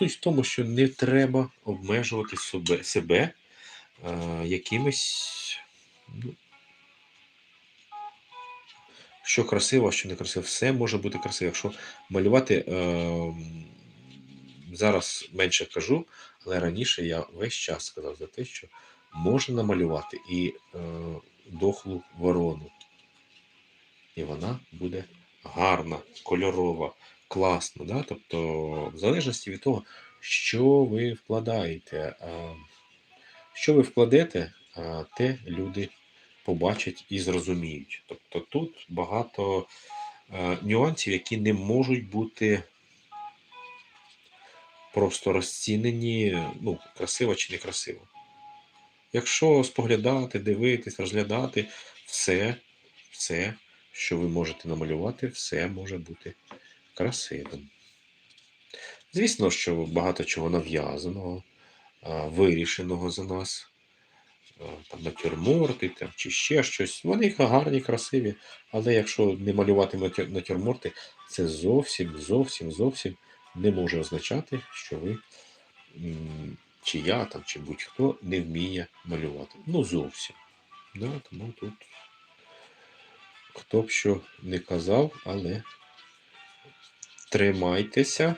суть в тому, що не треба обмежувати себе, себе е, якимись. Ну, що красиво, що не красиво. Все може бути красиво. Якщо малювати е, зараз менше кажу, але раніше я весь час сказав за те, що можна намалювати і е, дохлу ворону. І вона буде гарна, кольорова, класна. Да? Тобто, в залежності від того, що ви вкладаєте. Що ви вкладете, те люди побачать і зрозуміють. Тобто тут багато нюансів, які не можуть бути просто розцінені, ну, красиво чи некрасиво. Якщо споглядати, дивитись, розглядати, все, все, що ви можете намалювати, все може бути красивим. Звісно, що багато чого нав'язаного, вирішеного за нас. Там натюрморти там, чи ще щось. Вони гарні, красиві, але якщо не малювати натюрморти, це зовсім, зовсім, зовсім не може означати, що ви чи я там, чи будь-хто не вміє малювати. Ну, зовсім. Да, тому тут хто б що не казав, але тримайтеся.